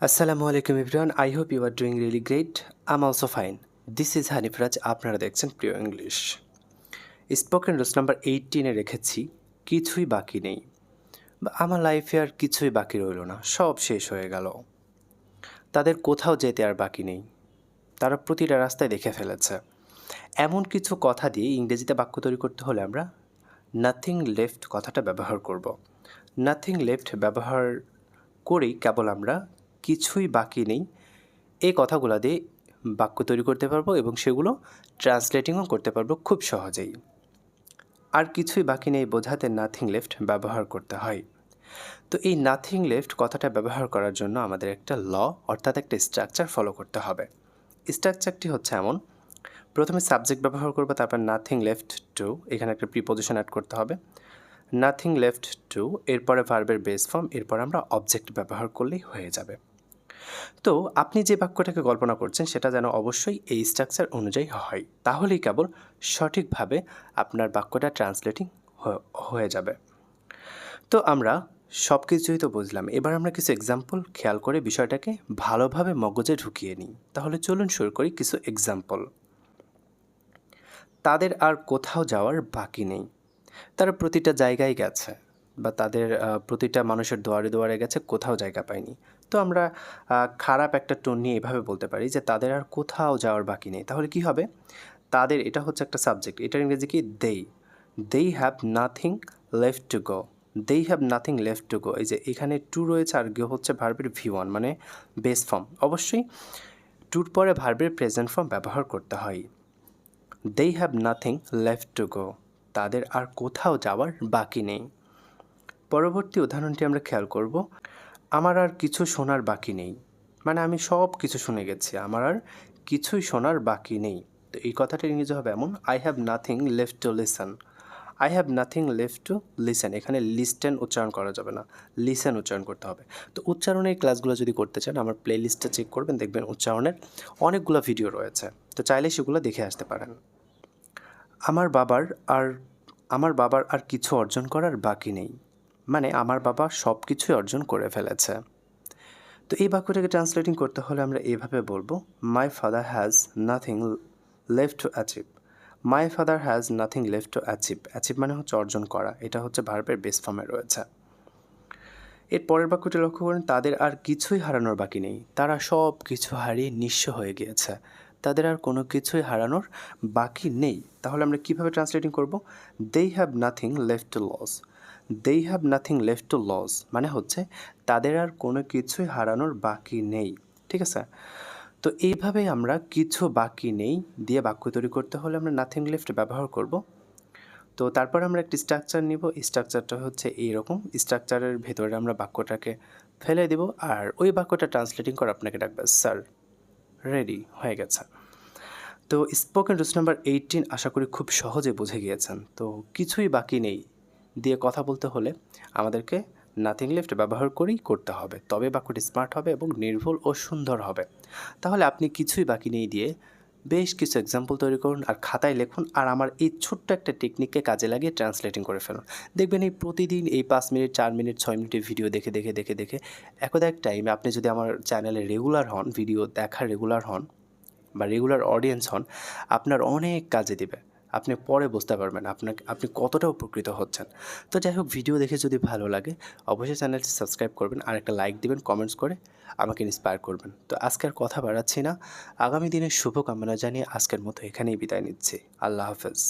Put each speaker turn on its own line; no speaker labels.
আসসালামু আলাইকুম everyone I hope you are doing really great I'm also fine this is Hanifraj আপনারা দেখছেন প্রিয় ইংলিশ স্পোকেন রোজ number এইটিনে রেখেছি। কিছুই বাকি নেই। বা আমার লাইফে আর কিছুই বাকি রইল না। সব শেষ হয়ে গেল। তাদের কোথাও যেতে আর বাকি নেই। তারা প্রতিটা রাস্তায় দেখে ফেলেছে। এমন কিছু কথা দিয়ে ইংরেজিতে বাক্য তৈরি করতে হলে আমরা নাথিং লেফট কথাটা ব্যবহার করব। নাথিং লেফট ব্যবহার করেই কেবল আমরা কিছুই বাকি নেই। এই কথাগুলো দিয়ে বাক্য তৈরি করতে পারব এবং সেগুলো ট্রান্সলেটিংও করতে পারব খুব সহজেই। আর কিছুই বাকি নেই বোঝাতে নাথিং লেফট ব্যবহার করতে হয়। তো এই নাথিং লেফট কথাটা ব্যবহার করার জন্য আমাদের একটা ল অর্থাৎ একটা স্ট্রাকচার ফলো করতে হবে। স্ট্রাকচারটি হচ্ছে এমন, প্রথমে সাবজেক্ট ব্যবহার করব, তারপর নাথিং লেফট টু এখানে একটা প্রিপোজিশন অ্যাড করতে হবে। নাথিং লেফট টু এরপরে ভার্বের বেস ফর্ম এরপর আমরা অবজেক্ট ব্যবহার করলেই হয়ে যাবে। তো আপনি যে বাক্যটাকে কল্পনা করছেন, সেটা যেন অবশ্যই এই স্ট্রাকচার অনুযায়ী হয়। তাহলেই কেবল সঠিকভাবে আপনার বাক্যটা ট্রান্সলেটিং হয়ে যাবে। তো আমরা সব কিছুই তো বুঝলাম। এবার আমরা কিছু এক্সাম্পল খেয়াল করে বিষয়টাকে ভালোভাবে মগজে ঢুকিয়ে নিই। তাহলে চলুন শুরু করি কিছু এক্সাম্পল তাদের আর কোথাও যাওয়ার বাকি নেই। তারা প্রতিটা জায়গায় গেছে। বা তাদের প্রতিটা মানুষের দুয়ারে দুয়ারে গেছে, কোথাও জায়গা পায়নি। তো আমরা খারাপ একটা টোন নিয়ে এভাবে বলতে পারি যে তাদের আর কোথাও যাওয়ার বাকি নেই। তাহলে কি হবে? তাদের, এটা হচ্ছে একটা সাবজেক্ট এটার ইংরেজি কি? They they have nothing left to go they have nothing left to go এই যে এখানে টু রয়েছে আর গো হচ্ছে ভার্বের ভি ওয়ান মানে বেস ফর্ম অবশ্যই টুর পরে ভার্বের প্রেজেন্ট ফর্ম ব্যবহার করতে হয়। They have nothing left to go তাদের আর কোথাও যাওয়ার বাকি নেই। পরবর্তী উদাহরণটি আমরা খেয়াল করব। আমার আর কিছু শোনার বাকি নেই। মানে আমি সব কিছু শুনে গেছি, আমার আর কিছুই শোনার বাকি নেই। তো এই কথাটা ইংরেজি হবে এমন I have nothing left to listen I have nothing left to listen এখানে লিস্টেন উচ্চারণ করা যাবে না। লিসেন উচ্চারণ করতে হবে। তো উচ্চারণের ক্লাসগুলো যদি করতে চান, আমার প্লে লিস্টটা চেক করবেন, দেখবেন উচ্চারণের অনেকগুলো ভিডিও রয়েছে। তো চাইলে সেগুলো দেখে আসতে পারেন। আমার বাবার আর, আমার বাবার আর কিছু অর্জন করার বাকি নেই। মানে আমার বাবা সব কিছুই অর্জন করে ফেলেছে। তো এই বাক্যটাকে ট্রান্সলেটিং করতে হলে আমরা এইভাবে বলব my father has nothing left to achieve my father has nothing left to achieve achieve মানে হচ্ছে অর্জন করা, এটা হচ্ছে ভার্বের বেস ফর্মে রয়েছে। এর পরের বাক্যটি লক্ষ্য করেন, তাদের আর কিছুই হারানোর বাকি নেই। তারা সব কিছু হারিয়ে নিঃস্ব হয়ে গিয়েছে। তাদের আর কোনো কিছুই হারানোর বাকি নেই। তাহলে আমরা কীভাবে ট্রান্সলেটিং করব? They have nothing left to lose they have nothing left to lose মানে হচ্ছে তাদের আর কোনো কিছুই হারানোর বাকি নেই, ঠিক আছে? তো এইভাবে আমরা কিছু বাকি নেই দিয়ে বাক্য তৈরি করতে হলে আমরা নাথিং লেফট ব্যবহার করব। তো তারপর আমরা একটি স্ট্রাকচার নিব স্ট্রাকচারটা হচ্ছে এইরকম। স্ট্রাকচারের ভেতরে আমরা বাক্যটাকে ফেলে দেব আর ওই বাক্যটা ট্রান্সলেটিং করে আপনাকে ডাকবে স্যার রেডি হয়ে গেছে। তো স্পোকেন রুলস নাম্বার এইটিন আশা করি খুব সহজে বুঝে গিয়েছেন। তো কিছুই বাকি নেই দিয়ে কথা বলতে হলে আমাদেরকে নাথিং লেফট ব্যবহার করেই করতে হবে। তবে বাক্যটি স্মার্ট হবে এবং নির্ভুল ও সুন্দর হবে। তাহলে আপনি কিছুই বাকি নেই দিয়ে বেশ কিছু এক্সাম্পল তৈরি করুন আর খাতায় লিখুন আর আমার এই ছোট্ট একটা টেকনিককে কাজে লাগিয়ে ট্রান্সলেটিং করে ফেলুন। দেখবেন এই প্রতিদিন এই পাঁচ মিনিট, চার মিনিট, ছয় মিনিটের ভিডিও দেখে দেখে দেখে দেখে একদা এক টাইমে আপনি যদি আমার চ্যানেলে রেগুলার হন ভিডিও দেখার রেগুলার হন বা রেগুলার অডিয়েন্স হন, আপনার অনেক কাজে দিবে। আপনি পরে বুঝতে পারবেন আপনাকে, আপনি কতটা উপকৃত হচ্ছেন। তো যাই হোক, ভিডিও দেখে যদি ভালো লাগে, অবশ্যই চ্যানেলটি সাবস্ক্রাইব করবেন আর একটা লাইক দিবেন কমেন্টস করে আমাকে ইন্সপায়ার করবেন। তো আজকে আর কথা বাড়াচ্ছি না। আগামী দিনের শুভকামনা জানিয়ে আজকের মতো এখানেই বিদায় নিচ্ছি। আল্লাহ হাফেজ।